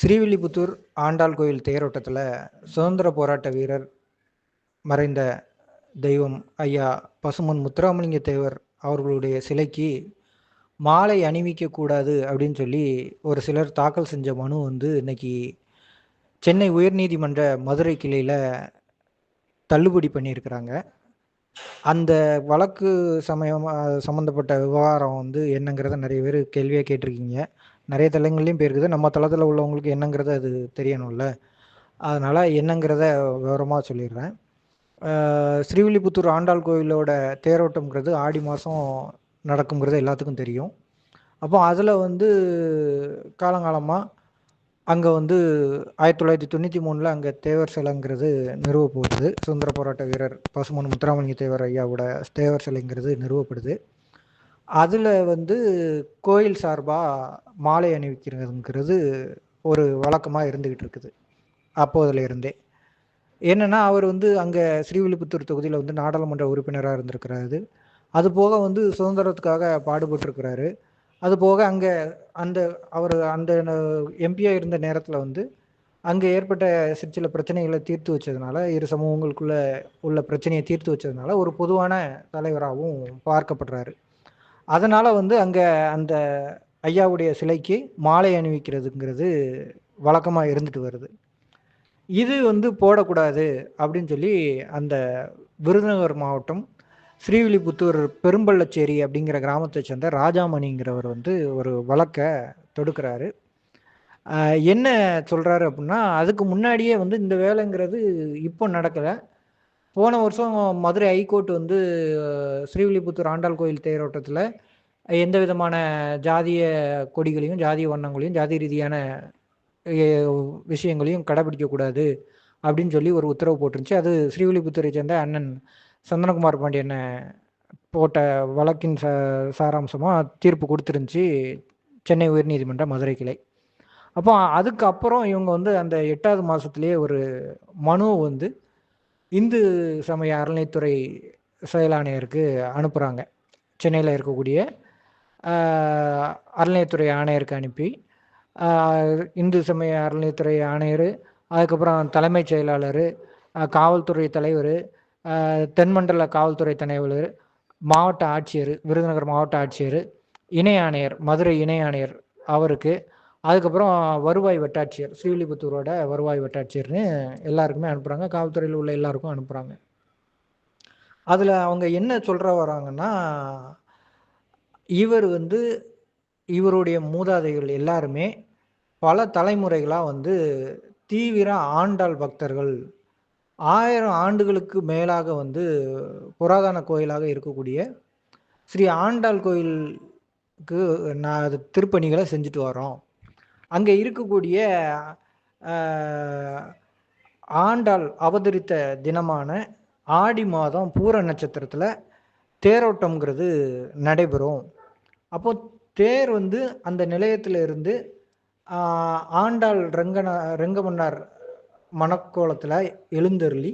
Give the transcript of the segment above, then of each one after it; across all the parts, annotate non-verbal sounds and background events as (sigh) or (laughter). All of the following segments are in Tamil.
ஸ்ரீவில்லிபுத்தூர் ஆண்டாள் கோயில் தேரோட்டத்தில் சுதந்திர போராட்ட வீரர் மறைந்த தெய்வம் ஐயா பசுமன் முத்துராமலிங்க தேவர் அவர்களுடைய சிலைக்கு மாலை அணிவிக்கக்கூடாது அப்படின்னு சொல்லி ஒரு சிலர் தாக்கல் செஞ்ச மனு வந்து இன்னைக்கு சென்னை உயர்நீதிமன்ற மதுரை கிளையில் தள்ளுபடி பண்ணியிருக்கிறாங்க. அந்த வழக்கு சமயம் சம்மந்தப்பட்ட விவகாரம் வந்து என்னங்கிறத நிறைய பேர் கேள்வியாக கேட்டிருக்கீங்க. நிறைய தளங்கள்லையும் போயிருக்குது நம்ம தளத்தில் உள்ளவங்களுக்கு என்னங்கிறத அது தெரியணும்ல. அதனால் என்னங்கிறத விவரமாக சொல்லிடுறேன். ஸ்ரீவில்லிபுத்தூர் ஆண்டாள் கோயிலோட தேரோட்டம்ங்கிறது ஆடி மாதம் நடக்குங்கிறது எல்லாத்துக்கும் தெரியும். அப்போ அதில் வந்து காலங்காலமாக அங்கே வந்து ஆயிரத்தி தொள்ளாயிரத்தி தொண்ணூற்றி மூணில் அங்கே தேவர் சிலைங்கிறது நிறுவப்படுது சுதந்திர போராட்ட வீரர் பசுமன் முத்துராமலிங்க தேவர் ஐயாவோட தேவர் சிலைங்கிறது நிறுவப்படுது. அதில் வந்து கோயில் சார்பாக மாலை அணிவிக்கிறதுங்கிறது ஒரு வழக்கமாக இருந்துக்கிட்டு இருக்குது. அப்போதுல இருந்தே என்னென்னா அவர் வந்து அங்கே ஸ்ரீவில்லிபுத்தூர் தொகுதியில் வந்து நாடாளுமன்ற உறுப்பினராக இருந்திருக்கிறாரு. அது போக வந்து சுதந்திரத்துக்காக பாடுபட்டிருக்கிறாரு. அது போக அங்கே அந்த அவர் அந்த எம்பியாக இருந்த நேரத்தில் வந்து அங்கே ஏற்பட்ட சிற்சில பிரச்சனைகளை தீர்த்து வச்சதுனால இரு சமூகங்களுக்குள்ள உள்ள பிரச்சனையை தீர்த்து வச்சதுனால ஒரு பொதுவான தலைவராகவும் பார்க்கப்படுறாரு. அதனால் வந்து அங்கே அந்த ஐயாவுடைய சிலைக்கு மாலை அணிவிக்கிறதுங்கிறது வழக்கமாக இருந்துட்டு வருது. இது வந்து போடக்கூடாது அப்படின்னு சொல்லி அந்த விருதுநகர் மாவட்டம் ஸ்ரீவில்லிபுத்தூர் பெரும்பள்ளச்சேரி அப்படிங்கிற கிராமத்தை சேர்ந்த ராஜாமணிங்கிறவர் வந்து ஒரு வழக்கை தொடுக்கிறாரு. என்ன சொல்கிறாரு அப்படின்னா அதுக்கு முன்னாடியே வந்து இந்த வேலைங்கிறது இப்போ நடக்கலை. போன வருஷம் மதுரை ஹைகோர்ட் வந்து ஸ்ரீவில்லிபுத்தூர் ஆண்டாள் கோயில் தேரோட்டத்தில் எந்த விதமான ஜாதிய கொடிகளையும் ஜாதிய வண்ணங்களையும் ஜாதி ரீதியான விஷயங்களையும் கடைபிடிக்கக்கூடாது அப்படின்னு சொல்லி ஒரு உத்தரவு போட்டுருந்துச்சு. அது ஸ்ரீவில்லிபுத்தூரை சேர்ந்த அண்ணன் சந்தனகுமார் பாண்டியனை போட்ட வழக்கின் ச சாராம்சமாக தீர்ப்பு கொடுத்துருந்துச்சு சென்னை உயர்நீதிமன்ற மதுரை கிளை. அப்போ அதுக்கப்புறம் இவங்க வந்து அந்த எட்டாவது மாதத்துலேயே ஒரு மனு வந்து இந்து சமய அறநிலைத்துறை செயலாணையருக்கு அனுப்புகிறாங்க சென்னையில் இருக்கக்கூடிய அறநிலையத்துறை ஆணையருக்கு அனுப்பி இந்து சமய அறநிலையத்துறை ஆணையர் அதுக்கப்புறம் தலைமைச் செயலாளர் காவல்துறை தலைவர் தென்மண்டல காவல்துறை தலைவர் மாவட்ட ஆட்சியர் விருதுநகர் மாவட்ட ஆட்சியர் இணை ஆணையர் மதுரை இணை ஆணையர் அவருக்கு அதுக்கப்புறம் வருவாய் வட்டாட்சியர் ஸ்ரீவில்லிபுத்தூரோட வருவாய் வட்டாட்சியர்னு எல்லாருக்குமே அனுப்புகிறாங்க காவல்துறையில் உள்ள எல்லாருக்கும் அனுப்புகிறாங்க அதில் அவங்க என்ன சொல்கிற வராங்கன்னா இவர் வந்து இவருடைய மூதாதைகள் எல்லாருமே பல தலைமுறைகளாக வந்து தீவிர ஆண்டாள் பக்தர்கள். ஆயிரம் ஆண்டுகளுக்கு மேலாக வந்து புராதன கோயிலாக இருக்கக்கூடிய ஸ்ரீ ஆண்டாள் கோயிலுக்கு நான் அது திருப்பணிகளை செஞ்சுட்டு வரோம் அங்கே இருக்கக்கூடிய ஆண்டாள் அவதரித்த தினமான ஆடி மாதம் பூர நட்சத்திரத்தில் தேரோட்டம்ங்கிறது நடைபெறும். அப்போ தேர் வந்து அந்த நிலையத்தில் இருந்து ஆண்டாள் ரங்கன ரெங்கமன்னார் மணக்கோலத்தில் எழுந்தருளி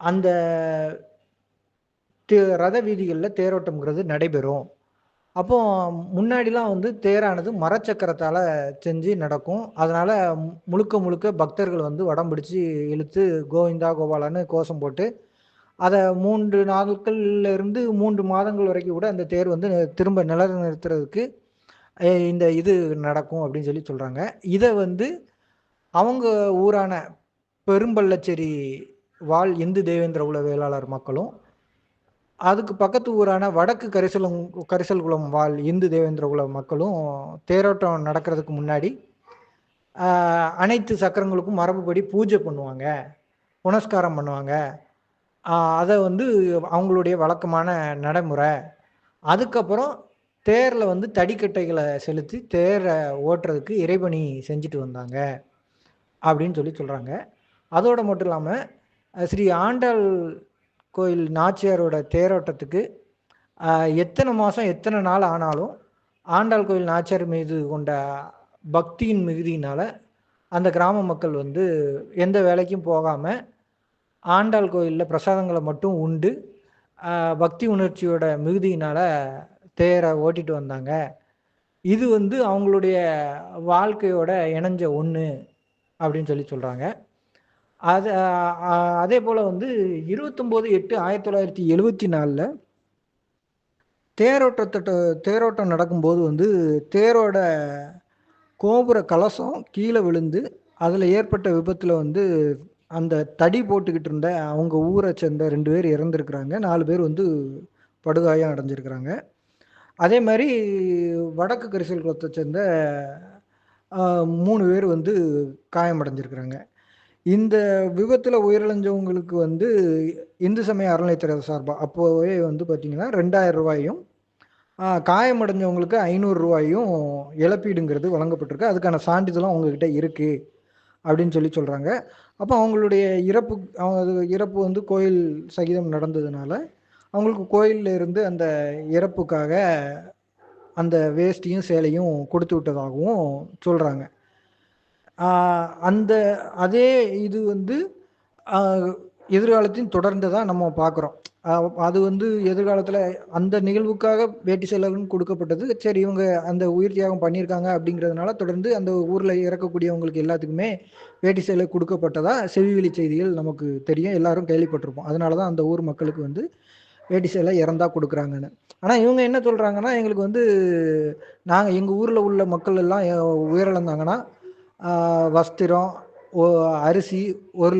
அந்த ரத வீதிகளில் தேரோட்டம்ங்கிறது நடைபெறும். அப்போ முன்னாடிலாம் வந்து தேரானது மரச்சக்கரத்தால் செஞ்சு நடக்கும். அதனால் முழுக்க முழுக்க பக்தர்கள் வந்து வடம் பிடிச்சி இழுத்து கோவிந்தா கோபாலான்னு கோஷம் போட்டு அதை மூன்று நாட்கள்ல இருந்து மூன்று மாதங்கள் வரைக்கும் கூட அந்த தேர் வந்து திரும்ப நில நிறுத்துறதுக்கு இந்த இது நடக்கும் அப்படின்னு சொல்லி சொல்கிறாங்க இதை வந்து அவங்க ஊரான பெரும்பள்ளச்சேரி வாழ் இந்து தேவேந்திர உல வேளாளர் மக்களும் அதுக்கு பக்கத்து ஊரான வடக்கு கரிசலம் கரிசல் குளம் வாழ் இந்து தேவேந்திர குல மக்களும் தேரோட்டம் நடக்கிறதுக்கு முன்னாடி அனைத்து சக்கரங்களுக்கும் மரபுப்படி பூஜை பண்ணுவாங்க புனஸ்காரம் பண்ணுவாங்க. அதை வந்து அவங்களுடைய வழக்கமான நடைமுறை. அதுக்கப்புறம் தேரில் வந்து தடிக்கட்டைகளை செலுத்தி தேரை ஓட்டுறதுக்கு இறைபணி செஞ்சுட்டு வந்தாங்க அப்படின்னு சொல்லி சொல்கிறாங்க அதோடு மட்டும் இல்லாமல் ஸ்ரீ ஆண்டாள் கோயில் நாச்சியாரோட தேரோட்டத்துக்கு எத்தனை மாதம் எத்தனை நாள் ஆனாலும் ஆண்டாள் கோயில் நாச்சியார் மீது கொண்ட பக்தியின் மிகுதியினால் அந்த கிராம மக்கள் வந்து எந்த வேலைக்கும் போகாமல் ஆண்டாள் கோயிலில் பிரசாதங்களை மட்டும் உண்டு. பக்தி உணர்ச்சியோட மிகுதியினால் தேரை ஓட்டிட்டு வந்தாங்க. இது வந்து அவங்களுடைய வாழ்க்கையோட இணைஞ்ச ஒன்று அப்படின்னு சொல்லி சொல்கிறாங்க அது அதே போல் வந்து இருபத்தொம்போது எட்டு ஆயிரத்தி தொள்ளாயிரத்தி எழுவத்தி நாலில் தேரோட்டத்தோட தேரோட்டம் நடக்கும்போது வந்து தேரோட கோபுர கலசம் கீழே விழுந்து அதில் ஏற்பட்ட விபத்தில் வந்து அந்த தடி போட்டுக்கிட்டு இருந்த அவங்க ஊரை சேர்ந்த ரெண்டு பேர் இறந்துருக்குறாங்க. நாலு பேர் வந்து படுகாயம் அடைஞ்சிருக்கிறாங்க. அதே மாதிரி வடக்கு கரிசல் குளத்தை சேர்ந்த மூணு பேர் வந்து காயமடைஞ்சிருக்கிறாங்க இந்த விபத்தில் உயிரிழந்தவங்களுக்கு வந்து இந்து சமய அறநிலையத்துறை சார்பாக அப்போவே வந்து பார்த்திங்கன்னா ரெண்டாயிரம் ரூபாயும் காயமடைஞ்சவங்களுக்கு ஐநூறு ரூபாயும் இழப்பீடுங்கிறது வழங்கப்பட்டிருக்கு. அதுக்கான சான்றிதழும் அவங்கக்கிட்ட இருக்குது அப்படின்னு சொல்லி சொல்கிறாங்க அப்போ அவங்களுடைய இறப்பு அவங்க இறப்பு வந்து கோயில் சகிதம் நடந்ததுனால அவங்களுக்கு கோயிலில் இருந்து அந்த இறப்புக்காக அந்த வேஷ்டியும் சேலையும் கொடுத்து விட்டதாகவும் சொல்கிறாங்க அந்த அதே இது வந்து எதிர்காலத்தையும் தொடர்ந்து தான் நம்ம பார்க்குறோம் அது வந்து எதிர்காலத்தில் அந்த நிகழ்வுக்காக வேட்டி செலவுன்னு கொடுக்கப்பட்டது. சரி இவங்க அந்த உயிர் தியாகம் பண்ணியிருக்காங்க அப்படிங்கிறதுனால தொடர்ந்து அந்த ஊரில் இறக்கக்கூடியவங்களுக்கு எல்லாத்துக்குமே வேட்டி சேலை கொடுக்கப்பட்டதா செவிவெளி செய்திகள் நமக்கு தெரியும். எல்லாரும் கேள்விப்பட்டிருப்போம். அதனால தான் அந்த ஊர் மக்களுக்கு வந்து வேட்டி சேலை இறந்தா கொடுக்குறாங்கன்னு. ஆனால் இவங்க என்ன சொல்கிறாங்கன்னா எங்களுக்கு வந்து நாங்கள் எங்கள் ஊரில் உள்ள மக்கள் எல்லாம் உயிரிழந்தாங்கன்னா வஸ்திரம் அரிசி ஒரு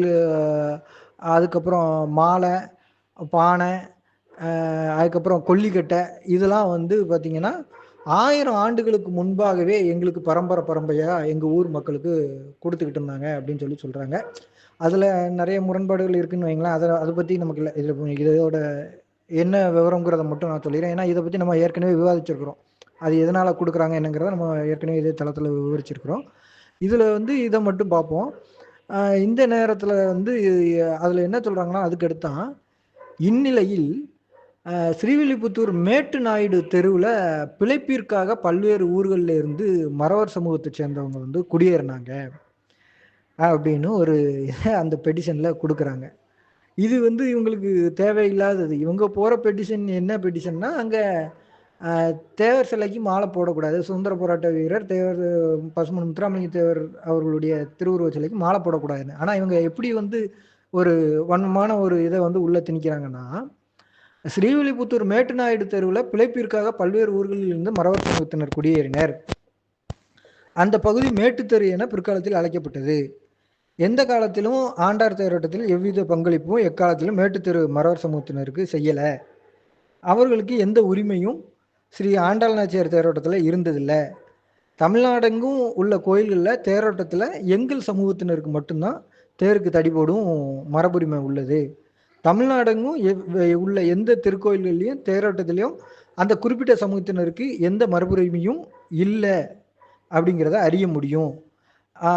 அதுக்கப்புறம் மாலை பானை அதுக்கப்புறம் கொல்லிக்கட்டை இதெல்லாம் வந்து பார்த்திங்கன்னா ஆயிரம் ஆண்டுகளுக்கு முன்பாகவே எங்களுக்கு பரம்பரை பரம்பரையாக எங்கள் ஊர் மக்களுக்கு கொடுத்துக்கிட்டு இருந்தாங்க அப்படின்னு சொல்லி சொல்கிறாங்க அதில் நிறைய முரண்பாடுகள் இருக்குன்னு வைங்களேன். அதை அதை பற்றி நமக்கு இல்லை இதில் இதோட என்ன விவரங்கிறத மட்டும் நான் சொல்லிடுறேன். ஏன்னா இதை பற்றி நம்ம ஏற்கனவே விவாதிச்சிருக்கிறோம். அது எதனால் கொடுக்குறாங்க என்னங்கிறத நம்ம ஏற்கனவே இதே தளத்தில் விவரிச்சிருக்கிறோம். இதில் வந்து இதை மட்டும் பார்ப்போம். இந்த நேரத்தில் வந்து அதில் என்ன சொல்கிறாங்கன்னா அதுக்கு அடுத்தான் இந்நிலையில் ஸ்ரீவில்லிபுத்தூர் மேட்டு நாயுடு தெருவில் பிழைப்பிற்காக பல்வேறு ஊர்களில் இருந்து மறவர் சமூகத்தை சேர்ந்தவங்க வந்து குடியேறினாங்க அப்படின்னு ஒரு (laughs) அந்த பெட்டிஷனில் கொடுக்குறாங்க. இது வந்து இவங்களுக்கு தேவையில்லாதது. இவங்க போகிற பெட்டிஷன் என்ன பெட்டிஷன்னா அங்கே தேவர் சிலைக்கு மாலை போடக்கூடாது. சுதந்திர போராட்ட வீரர் தேவர் பசுமன் முத்துராமலிங்க தேவர் அவர்களுடைய திருவுருவ சிலைக்கு மாலை போடக்கூடாதுன்னு. ஆனால் இவங்க எப்படி வந்து ஒரு வன்மமான ஒரு இதை வந்து உள்ளே திணிக்கிறாங்கன்னா ஸ்ரீவில்லிபுத்தூர் மேட்டுநாயுடு தெருவில் பிழைப்பிற்காக பல்வேறு ஊர்களில் இருந்து மறவர் சமூகத்தினர் குடியேறினர். அந்த பகுதி மேட்டுத்தெரு என பிற்காலத்தில் அழைக்கப்பட்டது. எந்த காலத்திலும் ஆண்டார் தேரோட்டத்தில் எவ்வித பங்களிப்பும் எக்காலத்திலும் மேட்டுத்தெரு மரவர் சமூகத்தினருக்கு செய்யலை. அவர்களுக்கு எந்த உரிமையும் ஸ்ரீ ஆண்டாள் நாச்சியார் தேரோட்டத்தில் இருந்ததில்லை. தமிழ்நாடெங்கும் உள்ள கோயில்களில் தேரோட்டத்தில் எங்கள் சமூகத்தினருக்கு மட்டும்தான் தேருக்கு தடிபோடும் மரபுரிமை உள்ளது. தமிழ்நாடெங்கும் உள்ள எந்த திருக்கோயில்கள்லையும் தேரோட்டத்திலையும் அந்த குறிப்பிட்ட சமூகத்தினருக்கு எந்த மரபுரிமையும் இல்லை அப்படிங்கிறத அறிய முடியும்.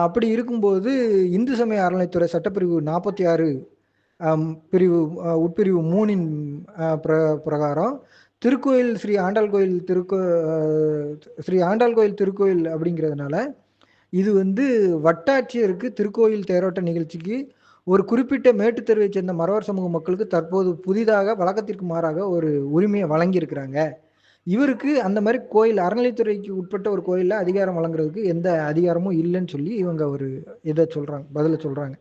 அப்படி இருக்கும்போது இந்து சமய அறநிலைத்துறை சட்டப்பிரிவு நாற்பத்தி ஆறு பிரிவு உட்பிரிவு மூணின் பிர பிரகாரம் திருக்கோயில் ஸ்ரீ ஆண்டாள் கோயில் திருக்கோ ஸ்ரீ ஆண்டாள் கோயில் திருக்கோயில் அப்படிங்கிறதுனால இது வந்து வட்டாட்சியருக்கு திருக்கோயில் தேரோட்ட நிகழ்ச்சிக்கு ஒரு குறிப்பிட்ட மேட்டுத்தெருவை சேர்ந்த மறவர் சமூக மக்களுக்கு தற்போது புதிதாக வழக்கத்திற்கு மாறாக ஒரு உரிமையை வழங்கியிருக்கிறாங்க. இவருக்கு அந்த மாதிரி கோயில் அறநிலைத்துறைக்கு உட்பட்ட ஒரு கோயிலில் அதிகாரம் வழங்குறதுக்கு எந்த அதிகாரமும் இல்லைன்னு சொல்லி இவங்க ஒரு இதை சொல்கிறாங்க பதிலை சொல்கிறாங்க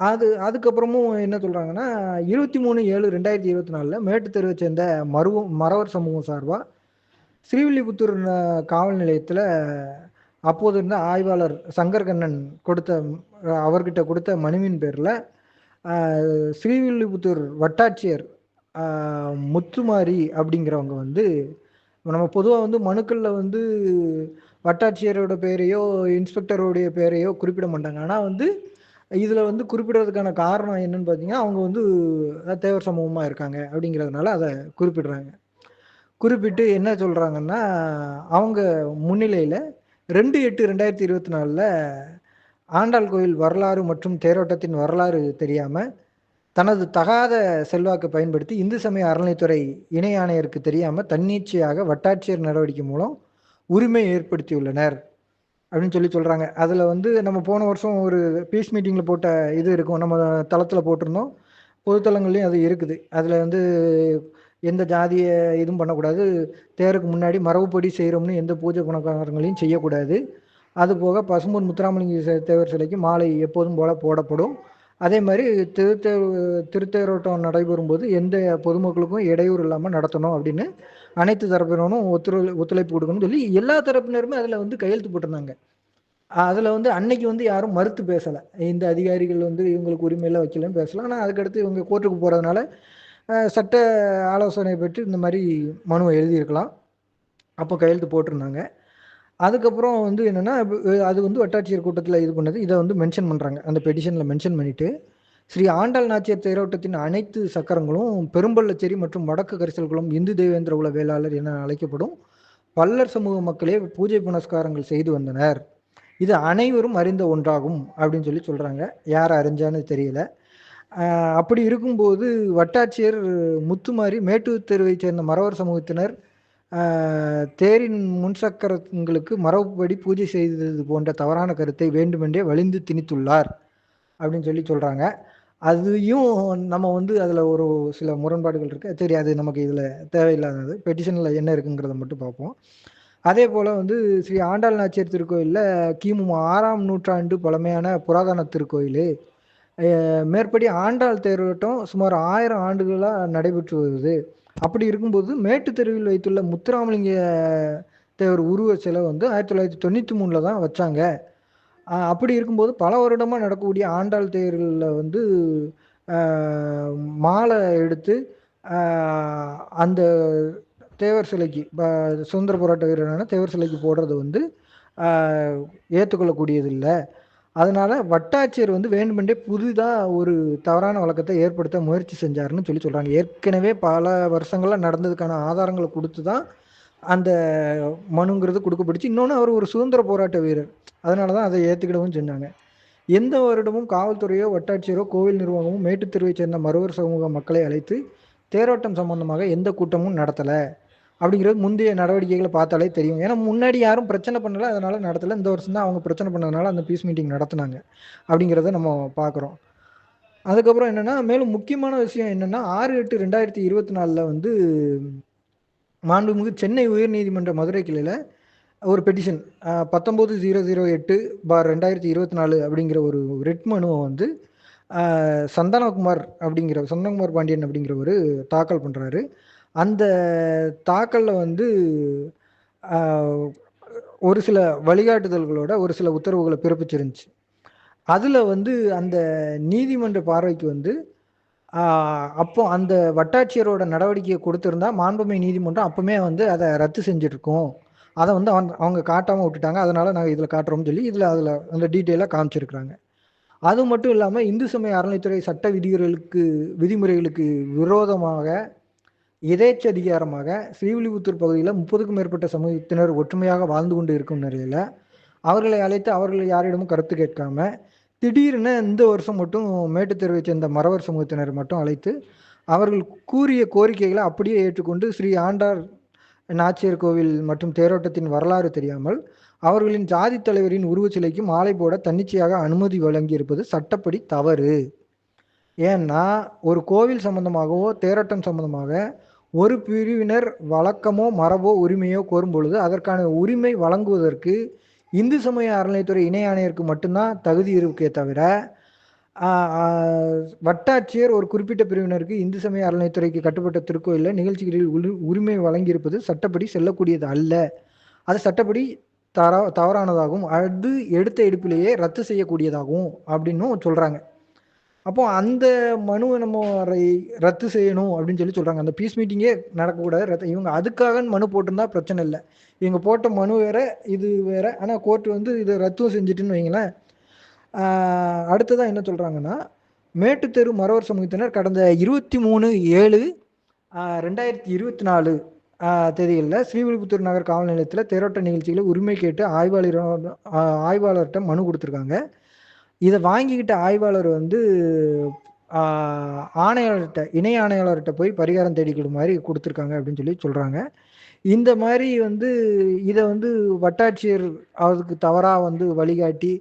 அது அதுக்கப்புறமும் என்ன சொல்கிறாங்கன்னா இருபத்தி மூணு ஏழு ரெண்டாயிரத்தி இருபத்தி நாலில் மேட்டுத்தெருவை சேர்ந்த மருவம் மறவர் சமூகம் சார்பாக ஸ்ரீவில்லிபுத்தூர் காவல் நிலையத்தில் அப்போது இருந்த ஆய்வாளர் சங்கர் கண்ணன் கொடுத்த அவர்கிட்ட கொடுத்த மனுவின் பேரில் ஸ்ரீவில்லிபுத்தூர் வட்டாட்சியர் முத்துமாரி அப்படிங்கிறவங்க வந்து நம்ம பொதுவாக வந்து மனுக்களில் வந்து வட்டாட்சியரோட பேரையோ இன்ஸ்பெக்டருடைய பேரையோ குறிப்பிட மாட்டாங்க. ஆனால் வந்து இதில் வந்து குறிப்பிடுறதுக்கான காரணம் என்னன்னு பார்த்தீங்கன்னா அவங்க வந்து தேவர் சமூகமாக இருக்காங்க அப்படிங்கிறதுனால அதை குறிப்பிடுறாங்க. குறிப்பிட்டு என்ன சொல்கிறாங்கன்னா அவங்க முன்னிலையில் ரெண்டு எட்டு ரெண்டாயிரத்தி இருபத்தி நாலில் ஆண்டாள் கோயில் வரலாறு மற்றும் தேரோட்டத்தின் வரலாறு தெரியாமல் தனது தகாத செல்வாக்கை பயன்படுத்தி இந்து சமய அறநிலைத்துறை இணை ஆணையருக்கு தெரியாமல் தன்னிச்சையாக வட்டாட்சியர் நடவடிக்கை மூலம் உரிமை ஏற்படுத்தியுள்ளனர் அப்படின்னு சொல்லி சொல்கிறாங்க அதில் வந்து நம்ம போன வருஷம் ஒரு பீஸ் மீட்டிங்கில் போட்ட இது இருக்கும். நம்ம தளத்தில் போட்டிருந்தோம். பொதுத்தலங்கள்லையும் அது இருக்குது. அதில் வந்து எந்த ஜாதியை இதுவும் பண்ணக்கூடாது. தேருக்கு முன்னாடி மரபுப்படி செய்கிறோம்னு எந்த பூஜை புனக்காரங்களையும் செய்யக்கூடாது. அதுபோக பசும்பொன் முத்துராமலிங்க தேவர் சிலைக்கு மாலை எப்போதும் போல போடப்படும். அதே மாதிரி திருத்தே திருத்தேரோட்டம் நடைபெறும் போது எந்த பொதுமக்களுக்கும் இடையூறு இல்லாமல் நடத்தணும் அப்படின்னு அனைத்து தரப்பினரும் ஒத்துழை ஒத்துழைப்பு கொடுக்கணும்னு சொல்லி எல்லா தரப்பினருமே அதில் வந்து கையெழுத்து போட்டிருந்தாங்க. அதில் வந்து அன்னைக்கு வந்து யாரும் மறுத்து பேசலை. இந்த அதிகாரிகள் வந்து இவங்களுக்கு உரிமையெல்லாம் வைக்கலன்னு பேசலாம் ஆனால் அதுக்கடுத்து இவங்க கோர்ட்டுக்கு போகிறதுனால சட்ட ஆலோசனை பெற்று இந்த மாதிரி மனுவை எழுதியிருக்கலாம். அப்போ கையெழுத்து போட்டிருந்தாங்க. அதுக்கப்புறம் வந்து என்னென்னா அது வந்து வட்டாட்சியர் கூட்டத்தில் இது பண்ணது. இதை வந்து மென்ஷன் பண்ணுறாங்க அந்த பெடிஷனில் மென்ஷன் பண்ணிவிட்டு ஸ்ரீ ஆண்டாள் நாச்சியார் தேரோட்டத்தின் அனைத்து சக்கரங்களும் பெரும்பள்ளச்சேரி மற்றும் வடக்கு கரிசல்குளம் இந்து தேவேந்திர உல வேளாளர் என அழைக்கப்படும் பல்லர் சமூக மக்களே பூஜை புனஸ்காரங்கள் செய்து வந்தனர். இது அனைவரும் அறிந்த ஒன்றாகும் அப்படின்னு சொல்லி சொல்கிறாங்க யார் அறிஞ்சான்னு தெரியல. அப்படி இருக்கும்போது வட்டாட்சியர் முத்துமாரி மேட்டூர் தெருவைச் சேர்ந்த மறவர் சமூகத்தினர் தேரின் முன்சக்கரங்களுக்கு மரபுப்படி பூஜை செய்தது போன்ற தவறான கருத்தை வேண்டுமென்றே வலிந்து திணித்துள்ளார் அப்படின்னு சொல்லி சொல்கிறாங்க அதையும் நம்ம வந்து அதில் ஒரு சில முரண்பாடுகள் இருக்குது சரி அது நமக்கு இதில் தேவையில்லாதது. பெட்டிஷனில் என்ன இருக்குங்கிறத மட்டும் பார்ப்போம். அதே போல் வந்து ஸ்ரீ ஆண்டாள் நாச்சியர் திருக்கோயிலில் கிமு ஆறாம் நூற்றாண்டு பழமையான புராதன திருக்கோயில் மேற்படி ஆண்டாள் தேரோட்டம் சுமார் ஆயிரம் ஆண்டுகளாக நடைபெற்று வருது. அப்படி இருக்கும்போது மேட்டு தெருவில் வைத்துள்ள முத்துராமலிங்க தேவர் உருவ சிலை வந்து ஆயிரத்தி தொள்ளாயிரத்தி தொண்ணூற்றி மூணில் தான் வச்சாங்க. அப்படி இருக்கும்போது பல வருடமாக நடக்கக்கூடிய ஆண்டாள் தேர்களில் வந்து மாலை எடுத்து அந்த தேவர் சிலைக்கு சுதந்திர போராட்ட வீரரான தேவர் சிலைக்கு போடுறது வந்து ஏற்றுக்கொள்ளக்கூடியது இல்லை அதனால வட்டாட்சியர் வந்து வேண்டுமென்றே புதிதாக ஒரு தவறான வழக்கத்தை ஏற்படுத்த முயற்சி செஞ்சாருன்னு சொல்லி சொல்கிறாங்க ஏற்கனவே பல வருஷங்களாக நடந்ததுக்கான ஆதாரங்களை கொடுத்து தான் அந்த மனுங்கிறது கொடுக்கப்பட்டுச்சு. இன்னொன்று அவர் ஒரு சுதந்திர போராட்ட வீரர். அதனால தான் அதை ஏற்றுக்கிடவும் செஞ்சாங்க எந்த வருடமும் காவல்துறையோ வட்டாட்சியரோ கோவில் நிர்வாகமும் மேட்டுத்திருவைச் சேர்ந்த மறுவர் சமூக மக்களை அழைத்து தேரோட்டம் சம்பந்தமாக எந்த கூட்டமும் நடத்தலை. அப்படிங்கிறது முந்தைய நடவடிக்கைகளை பார்த்தாலே தெரியும். ஏன்னா முன்னாடி யாரும் பிரச்சனை பண்ணல. அதனால நடத்தலை. இந்த வருஷம் தான் அவங்க பிரச்சனை பண்ணதுனால அந்த பீஸ் மீட்டிங் நடத்துனாங்க அப்படிங்கிறத நம்ம பார்க்குறோம். அதுக்கப்புறம் என்னென்னா மேலும் முக்கியமான விஷயம் என்னென்னா ஆறு எட்டு ரெண்டாயிரத்தி இருபத்தி நாலில் வந்து மாண்புமிகு சென்னை உயர்நீதிமன்ற மதுரை கிளையில் ஒரு பெட்டிஷன் பத்தொம்போது ஜீரோ ஜீரோ எட்டு பார் ரெண்டாயிரத்தி இருபத்தி நாலு அப்படிங்கிற ஒரு ரெட் மனுவை வந்து சந்தானகுமார் சந்தனகுமார் அப்படிங்கிற சந்தனகுமார் பாண்டியன் அப்படிங்கிற ஒரு தாக்கல் பண்ணுறாரு அந்த தாக்கலில் வந்து ஒரு சில வழிகாட்டுதல்களோட ஒரு சில உத்தரவுகளை பிறப்பிச்சிருந்துச்சு. அதில் வந்து அந்த நீதிமன்ற பார்வைக்கு வந்து அப்போ அந்த வட்டாட்சியரோட நடவடிக்கையை கொடுத்துருந்தா மாண்புமை நீதிமன்றம் அப்பவுமே வந்து அதை ரத்து செஞ்சுருக்கோம். அதை வந்து அவங்க அவங்க காட்டாமல் விட்டுட்டாங்க. அதனால் நாங்கள் இதில் காட்டுறோம்னு சொல்லி இதில் அதில் அந்த டீட்டெயிலாக காமிச்சிருக்கிறாங்க. அது மட்டும் இல்லாமல் இந்து சமய அறநிலைத்துறை சட்ட விதிகளுக்கு விதிமுறைகளுக்கு விரோதமாக எதேச்சதிகாரமாக ஸ்ரீவில்லிபுத்தூர் பகுதியில் முப்பதுக்கும் மேற்பட்ட சமூகத்தினர் ஒற்றுமையாக வாழ்ந்து கொண்டு இருக்கும் நிலையில் அவர்களை அழைத்து அவர்கள் யாரிடமும் கருத்து கேட்காம திடீர்னு இந்த வருஷம் மட்டும் மேட்டுத் தெருவை சேர்ந்த மறவர் சமூகத்தினர் மட்டும் அழைத்து அவர்கள் கூறிய கோரிக்கைகளை அப்படியே ஏற்றுக்கொண்டு ஸ்ரீ ஆண்டார் நாச்சியார் கோவில் மற்றும் தேரோட்டத்தின் வரலாறு தெரியாமல் அவர்களின் ஜாதி தலைவரின் உருவச்சிலைக்கு மாலை போட தன்னிச்சையாக அனுமதி வழங்கியிருப்பது சட்டப்படி தவறு. ஏன்னா ஒரு கோவில் சம்பந்தமாகவோ தேரோட்டம் சம்பந்தமாக ஒரு பிரிவினர் வழக்கமோ மரபோ உரிமையோ கோரும் பொழுது அதற்கான உரிமை வழங்குவதற்கு இந்து சமய அறநிலைத்துறை இணை ஆணையருக்கு மட்டும்தான் தகுதி இருக்கே தவிர வட்டாட்சியர் ஒரு குறிப்பிட்ட பிரிவினருக்கு இந்து சமய அறநிலைத்துறைக்கு கட்டுப்பட்ட திருக்கோயிலில் நிகழ்ச்சிகளில் உரிமை வழங்கியிருப்பது சட்டப்படி செல்லக்கூடியது அல்ல. அது சட்டப்படி தர தவறானதாகவும் அது எடுத்த எடுப்பிலேயே ரத்து செய்யக்கூடியதாகவும் அப்படின்னும் சொல்கிறாங்க அப்போ அந்த மனுவை நம்ம ரை- ரத்து செய்யணும் அப்படின்னு சொல்லி சொல்றாங்க. அந்த பீஸ் மீட்டிங்கே நடக்கக்கூடாது. ரத்து இவங்க அதுக்காக மனு போட்டிருந்தா பிரச்சனை இல்லை. இவங்க போட்ட மனு வேற இது வேற. ஆனால் கோர்ட் வந்து இதை ரத்தும் செஞ்சுட்டுன்னு வைங்களேன். அடுத்ததான் என்ன சொல்றாங்கன்னா மேட்டுத்தெரு மரவர் சமூகத்தினர் கடந்த இருபத்தி மூணு ஏழு ரெண்டாயிரத்தி இருபத்தி நாலு தேதிகளில் ஸ்ரீவில்லிபுத்தூர் நகர் காவல் நிலையத்தில் தேரோட்ட நிகழ்ச்சிகளை உரிமை கேட்டு ஆய்வாளர் ஆய்வாளர்கிட்ட மனு கொடுத்துருக்காங்க. இதை வாங்கிக்கிட்ட ஆய்வாளர் வந்து ஆணையாளர்கிட்ட இணை ஆணையாளர்கிட்ட போய் பரிகாரம் தேடிக்கிற மாதிரி கொடுத்துருக்காங்க அப்படின்னு சொல்லி சொல்கிறாங்க இந்த மாதிரி வந்து இதை வந்து வட்டாட்சியர் அதுக்கு தவறாக வந்து வழிகாட்டி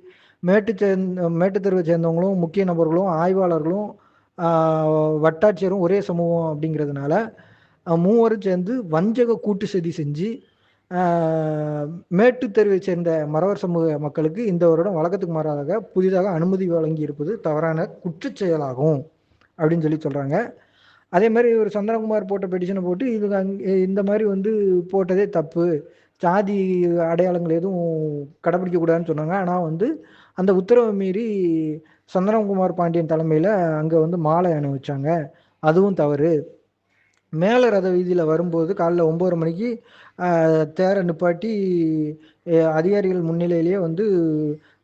மேட்டு சேர்ந்த மேட்டுத்தெருவை சேர்ந்தவங்களும் முக்கிய நபர்களும் ஆய்வாளர்களும் வட்டாட்சியரும் ஒரே சமூகம் அப்படிங்கிறதுனால மூவரும் சேர்ந்து வஞ்சக கூட்டு சதி செஞ்சு மேட்டு தெருவை சேர்ந்த மறவர் சமூக மக்களுக்கு இந்த வருடம் வழக்கத்துக்கு மாறாக புதிதாக அனுமதி வழங்கி இருப்பது தவறான குற்றச் செயலாகும் அப்படின்னு சொல்லி சொல்கிறாங்க அதே மாதிரி ஒரு சந்திரகுமார் போட்ட பெட்டிஷனை போட்டு இது அங்கே இந்த மாதிரி வந்து போட்டதே தப்பு. சாதி அடையாளங்கள் எதுவும் கடைபிடிக்கக்கூடாதுன்னு சொன்னாங்க. ஆனால் வந்து அந்த உத்தரவை மீறி சந்திரகுமார் பாண்டியன் தலைமையில் அங்கே வந்து மாலை அணிவிச்சாங்க. அதுவும் தவறு. மேல ரத வீதியில் வரும்போது காலைல ஒம்பது மணிக்கு தேரை நிப்பாட்டி அதிகாரிகள் முன்னிலையிலேயே வந்து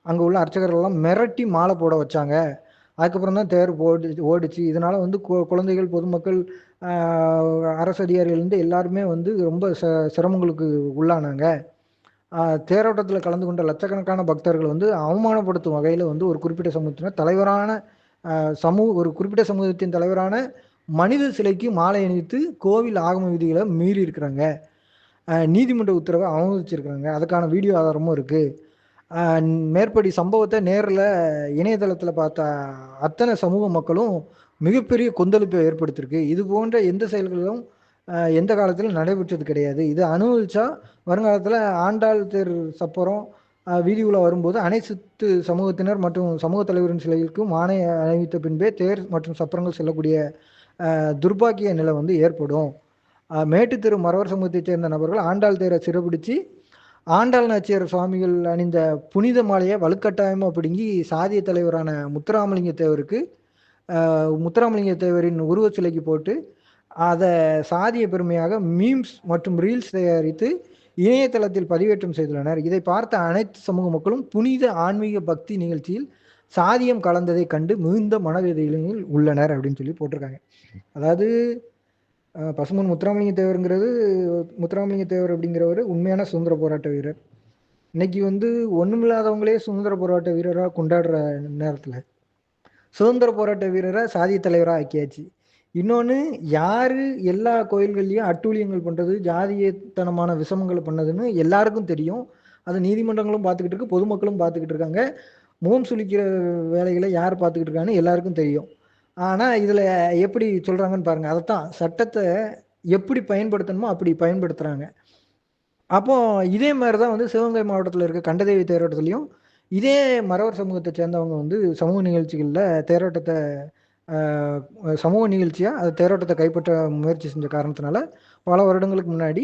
அங்கே உள்ள அர்ச்சகர்கள்லாம் மிரட்டி மாலை போட வச்சாங்க. அதுக்கப்புறம் தான் தேர் ஓடி ஓடிச்சு. இதனால வந்து கு- குழந்தைகள் பொதுமக்கள் அரசு அதிகாரிகள்லேருந்து எல்லாருமே வந்து ரொம்ப ச சிரமங்களுக்கு உள்ளானாங்க. தேரோட்டத்தில் கலந்து கொண்ட லட்சக்கணக்கான பக்தர்கள் வந்து அவமானப்படுத்தும் வகையில் வந்து ஒரு குறிப்பிட்ட சமூகத்தினர் தலைவரான சமூக ஒரு குறிப்பிட்ட சமூகத்தின் தலைவரான மனித சிலைக்கு மாலை அணிவித்து கோவில் ஆகம விதிகளை மீறி இருக்கிறாங்க. நீதிமன்ற உத்தரவை அனுமதிச்சிருக்கிறாங்க அதுக்கான வீடியோ ஆதாரமும் இருக்குது மேற்படி சம்பவத்தை நேரில் இணையதளத்தில் பார்த்த அத்தனை சமூக மக்களும் மிகப்பெரிய கொந்தளிப்பை ஏற்படுத்தியிருக்கு. இது போன்ற எந்த செயல்களும் எந்த காலத்திலும் நடைபெற்றது கிடையாது. இது அனுபவிச்சா வருங்காலத்தில் ஆண்டாள் தேர் சப்பரம் வீதி உலா வரும்போது அனைத்து சமூகத்தினர் மற்றும் சமூக தலைவரின் சிலைகளுக்கு மானை அணிவித்த பின்பே தேர் மற்றும் சப்பரங்கள் செல்லக்கூடிய ஆஹ், துர்பாக்கிய நிலை வந்து ஏற்படும். மேட்டுத்தெரு மறவர் சமூகத்தைச் சேர்ந்த நபர்கள் ஆண்டாள் தேரை சிறப்பிடிச்சு ஆண்டாள் நாச்சியார் சுவாமிகள் அணிந்த புனித மாலையை வலுக்கட்டாயமாக பிடுங்கி சாதிய தலைவரான முத்துராமலிங்க தேவருக்கு முத்துராமலிங்க தேவரின் உருவ சிலைக்கு போட்டு அதை சாதிய பெருமையாக மீம்ஸ் மற்றும் ரீல்ஸ் தயாரித்து இணையதளத்தில் பதிவேற்றம் செய்துள்ளனர். இதை பார்த்த அனைத்து சமூக மக்களும் புனித ஆன்மீக பக்தி நிகழ்ச்சியில் சாதியம் கலந்ததை கண்டு மிகுந்த மனவேதையில் உள்ளனர் அப்படின்னு சொல்லி போட்டிருக்காங்க. அதாவது பசுமன் முத்துராமலிங்க தேவருங்கிறது முத்துராமலிங்க தேவர் அப்படிங்கிறவர் உண்மையான சுதந்திர போராட்ட வீரர். இன்னைக்கு வந்து ஒண்ணுமில்லாதவங்களே சுதந்திர போராட்ட வீரராக கொண்டாடுற நேரத்தில் சுதந்திர போராட்ட வீரரை சாதி தலைவராக ஆக்கியாச்சு. இன்னொன்று யாரு எல்லா கோயில்கள்லையும் அட்டூழியங்கள் பண்ணுறது ஜாதியத்தனமான விஷமங்களை பண்ணதுன்னு எல்லாருக்கும் தெரியும். அது நீதிமன்றங்களும் பார்த்துக்கிட்டு இருக்கு பொதுமக்களும் பார்த்துக்கிட்டு இருக்காங்க. முகம் சுழிக்கிற வேலைகளை யார் பார்த்துக்கிட்டு இருக்கான்னு எல்லாருக்கும் தெரியும். ஆனால் இதில் எப்படி சொல்கிறாங்கன்னு பாருங்கள் அதைத்தான் சட்டத்தை எப்படி பயன்படுத்தணுமோ அப்படி பயன்படுத்துகிறாங்க அப்போ இதே மாதிரி தான் வந்து சிவகங்கை மாவட்டத்தில் இருக்க கண்டதேவி தேரோட்டத்துலேயும் இதே மறவர் சமூகத்தை சேர்ந்தவங்க வந்து சமூக நிகழ்ச்சிகளில் தேரோட்டத்தை சமூக நிகழ்ச்சியாக அது தேரோட்டத்தை கைப்பற்ற முயற்சி செஞ்ச காரணத்தினால பல வருடங்களுக்கு முன்னாடி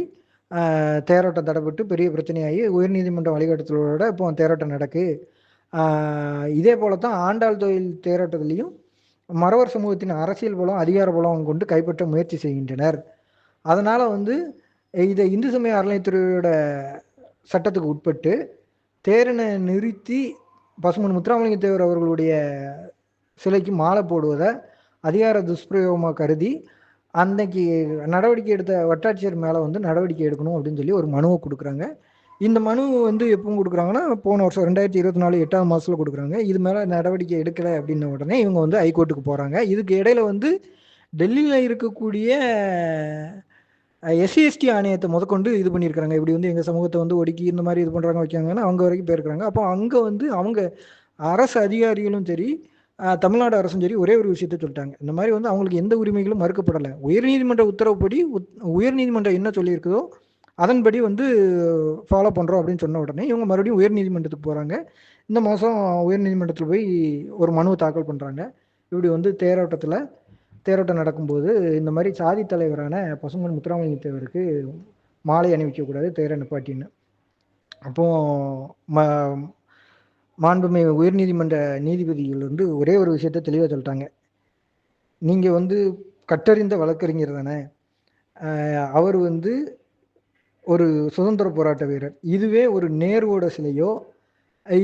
தேரோட்டம் தடைப்பட்டு பெரிய பிரச்சனையாகி உயர்நீதிமன்ற வழிகாட்டுதலோட இப்போ தேரோட்டம் நடக்கு. இதே போல தான் ஆண்டாள் தொழில் தேரோட்டத்துலேயும் மறவர் சமூகத்தின் அரசியல் பலம் அதிகார பலம் கொண்டு கைப்பற்ற முயற்சி செய்கின்றனர். அதனால் வந்து இதை இந்து சமய அறநிலைத்துறையோட சட்டத்துக்கு உட்பட்டு தேரனை நிறுத்தி பசுமன் முத்துராமலிங்க தேவர் அவர்களுடைய சிலைக்கு மாலை போடுவதை அதிகார துஷ்பிரயோகமாக கருதி அன்னைக்கு நடவடிக்கை எடுத்த வட்டாட்சியர் மேலே வந்து நடவடிக்கை எடுக்கணும் அப்படின்னு சொல்லி ஒரு மனுவை கொடுக்குறாங்க. இந்த மனு வந்து எப்பவும் கொடுக்குறாங்கன்னா போன வருஷம் ரெண்டாயிரத்தி இருபத்தி நாலு எட்டாவது மாதத்தில் கொடுக்குறாங்க. இது மேலே நடவடிக்கை எடுக்கலை அப்படின்ன உடனே இவங்க வந்து ஹைகோர்ட்டுக்கு போகிறாங்க இதுக்கு இடையில வந்து டெல்லியில் இருக்கக்கூடிய எஸ்சிஎஸ்டி ஆணையத்தை முதற்கொண்டு இது பண்ணியிருக்காங்க இப்படி வந்து எங்கள் சமூகத்தை வந்து ஒடுக்கி இந்த மாதிரி இது பண்ணுறாங்க வைக்காங்கன்னு அவங்க வரைக்கும் போயிருக்கிறாங்க. அப்போ அங்கே வந்து அவங்க அரசு அதிகாரிகளும் சரி தமிழ்நாடு அரசும் சரி ஒரே ஒரு விஷயத்த சொல்லிட்டாங்க. இந்த மாதிரி வந்து அவங்களுக்கு எந்த உரிமைகளும் மறுக்கப்படலை. உயர்நீதிமன்ற உத்தரவுப்படி உத் உயர்நீதிமன்றம் என்ன சொல்லியிருக்குதோ அதன்படி வந்து ஃபாலோ பண்ணுறோம் அப்படின்னு சொன்ன உடனே இவங்க மறுபடியும் உயர்நீதிமன்றத்துக்கு போகிறாங்க இந்த மாதம் உயர்நீதிமன்றத்தில் போய் ஒரு மனுவை தாக்கல் பண்ணுறாங்க இப்படி வந்து தேரோட்டத்தில் தேரோட்டம் நடக்கும்போது இந்த மாதிரி சாதி தலைவரான பசும்பொன் முத்துராமலிங்க தேவருக்கு மாலை அணிவிக்கக்கூடாது தேரை நிப்பாட்டின்னு. அப்போ ம மாண்புமிகு உயர்நீதிமன்ற நீதிபதிகள் வந்து ஒரே ஒரு விஷயத்த தெளிவாக சொல்லிட்டாங்க. நீங்கள் வந்து கட்டறிந்த வழக்கறிஞர் தானே. அவர் வந்து ஒரு சுதந்திர போராட்ட வீரர். இதுவே ஒரு நேருவோட சிலையோ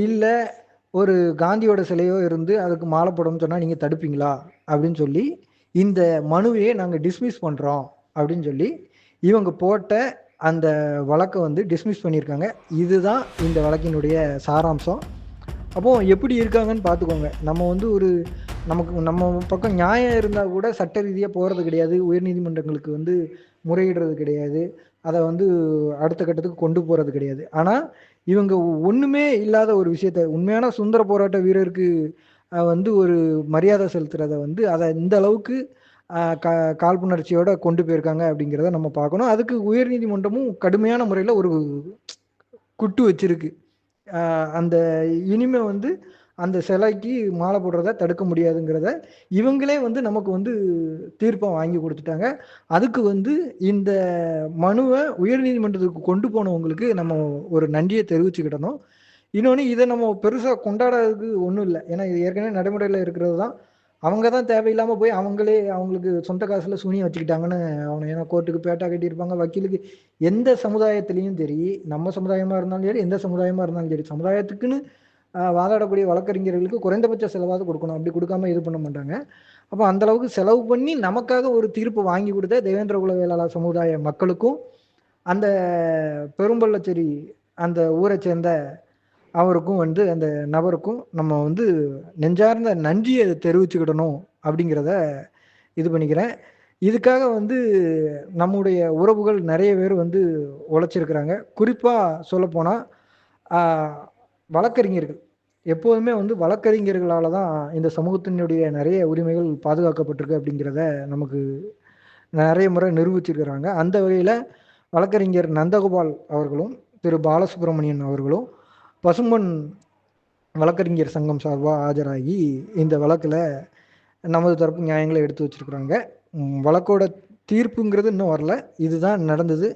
இல்லை ஒரு காந்தியோட சிலையோ இருந்து அதுக்கு மாலை போடணும்னு சொன்னால் நீங்கள் தடுப்பீங்களா? அப்படின்னு சொல்லி இந்த மனுவையே நாங்கள் டிஸ்மிஸ் பண்ணுறோம் அப்படின்னு சொல்லி இவங்க போட்ட அந்த வழக்கை வந்து டிஸ்மிஸ் பண்ணியிருக்காங்க. இதுதான் இந்த வழக்கினுடைய சாராம்சம். அப்போ எப்படி இருக்காங்கன்னு பார்த்துக்கோங்க. நம்ம வந்து ஒரு நமக்கு நம்ம பக்கம் நியாயம் இருந்தால் கூட சட்ட ரீதியாக போகிறது கிடையாது. உயர்நீதிமன்றங்களுக்கு வந்து முறையிடுறது கிடையாது. அதை வந்து அடுத்த கட்டத்துக்கு கொண்டு போகிறது கிடையாது. ஆனால் இவங்க ஒன்றுமே இல்லாத ஒரு விஷயத்த உண்மையான சுந்தர போராட்ட வீரருக்கு வந்து ஒரு மரியாதை செலுத்துறத வந்து அதை இந்த அளவுக்கு க காழ்ப்புணர்ச்சியோட கொண்டு போயிருக்காங்க அப்படிங்கிறத நம்ம பார்க்கணும். அதுக்கு உயர்நீதிமன்றமும் கடுமையான முறையில் ஒரு குட்டு வச்சிருக்கு. அந்த இனிமே வந்து அந்த சிலைக்கு மாலை போடுறத தடுக்க முடியாதுங்கிறத இவங்களே வந்து நமக்கு வந்து தீர்ப்பை வாங்கி கொடுத்துட்டாங்க. அதுக்கு வந்து இந்த மனுவை உயர்நீதிமன்றத்துக்கு கொண்டு போனவங்களுக்கு நம்ம ஒரு நன்றியை தெரிவிச்சுக்கிடணும். இன்னொன்று இதை நம்ம பெருசாக கொண்டாடுறதுக்கு ஒன்றும் இல்லை. ஏன்னா இது ஏற்கனவே நடைமுறையில் இருக்கிறது தான். அவங்க தான் தேவையில்லாமல் போய் அவங்களே அவங்களுக்கு சொந்த காசில் சூனியம் வச்சுக்கிட்டாங்கன்னு அவனை ஏன்னா கோர்ட்டுக்கு பேட்டா கட்டியிருப்பாங்க வக்கீலுக்கு. எந்த சமுதாயத்துலேயும் சரி நம்ம சமுதாயமாக இருந்தாலும் சரி எந்த சமுதாயமாக இருந்தாலும் சரி சமுதாயத்துக்குன்னு வாதாடக்கூடிய வழக்கறிஞர்களுக்கு குறைந்தபட்ச செலவாவது கொடுக்கணும். அப்படி கொடுக்காம இது பண்ண மாட்டாங்க. அப்போ அந்த அளவுக்கு செலவு பண்ணி நமக்காக ஒரு தீர்ப்பு வாங்கி கொடுத்த தேவேந்திர குல வேளாளர் சமுதாய மக்களுக்கும் அந்த பெரும்பள்ளச்சேரி அந்த ஊரை சேர்ந்த அவருக்கும் வந்து அந்த நபருக்கும் நம்ம வந்து நெஞ்சார்ந்த நன்றியை தெரிவிச்சுக்கிடணும் அப்படிங்கிறத இது பண்ணிக்கிறேன். இதுக்காக வந்து நம்முடைய உறவுகள் நிறைய பேர் வந்து உழைச்சிருக்கிறாங்க. குறிப்பாக சொல்லப்போனால் வழக்கறிஞர்கள். எப்போதுமே வந்து வழக்கறிஞர்களால் தான் இந்த சமூகத்தினுடைய நிறைய உரிமைகள் பாதுகாக்கப்பட்டிருக்கு அப்படிங்கிறத நமக்கு நிறைய முறை நிரூபிச்சிருக்கிறாங்க. அந்த வகையில் வழக்கறிஞர் நந்தகோபால் அவர்களும் திரு பாலசுப்ரமணியன் அவர்களும் பசும்பொன் வழக்கறிஞர் சங்கம் சார்பாக ஆஜராகி இந்த வழக்கில் நமது தரப்பு நியாயங்களை எடுத்து வச்சுருக்குறாங்க. வழக்கோட தீர்ப்புங்கிறது இன்னும் வரல. இதுதான் நடந்தது.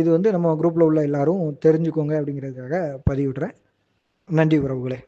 இது வந்து நம்ம குரூப்பில் உள்ள எல்லாரும் தெரிஞ்சுக்கோங்க அப்படிங்கிறதுக்காக பதிவிடுறேன். நன்றி உறவுகளே.